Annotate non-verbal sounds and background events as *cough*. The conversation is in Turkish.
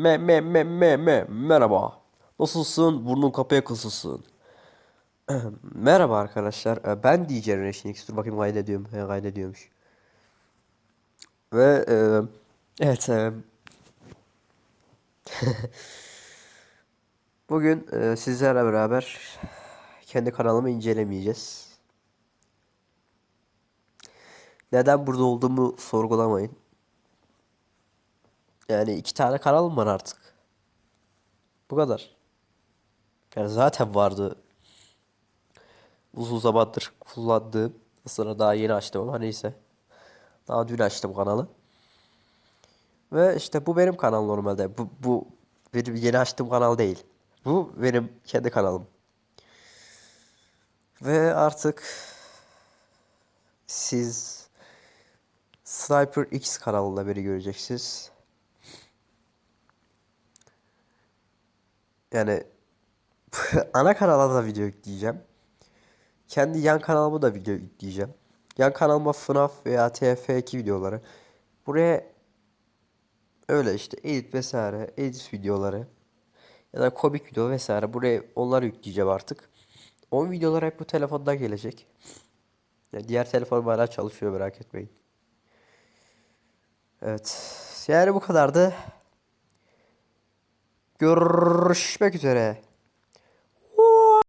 Me me me me me merhaba. Nasılsın? Burnun kapıya kısılsın. *clears throat* merhaba arkadaşlar. Ee, Ben DJ X. Dur bakayım. He, kaydediyormuş. Ve e, evet e, *laughs* bugün e, sizlerle beraber kendi kanalımı incelemeyeceğiz. Neden burada olduğumu sorgulamayın. Yani iki tane kanalım var artık. Bu kadar. Yani zaten vardı. Uzun zamandır kullandığım. Sonra daha yeni açtım ama neyse. Daha dün açtım kanalı. Ve işte bu benim kanal normalde. Bu, bu benim yeni açtığım kanal değil. Bu benim kendi kanalım. Ve artık siz Sniper X kanalında beni göreceksiniz. Yani *laughs* ana kanala da video yükleyeceğim. Kendi yan kanalıma da video yükleyeceğim. Yan kanalıma FNAF veya TF2 videoları. Buraya öyle işte edit vesaire, edit videoları ya da komik video vesaire buraya onları yükleyeceğim artık. O videolar hep bu telefonda gelecek. Yani diğer telefonum hala çalışıyor merak etmeyin. Evet. Yani bu kadardı. Görüşmek üzere.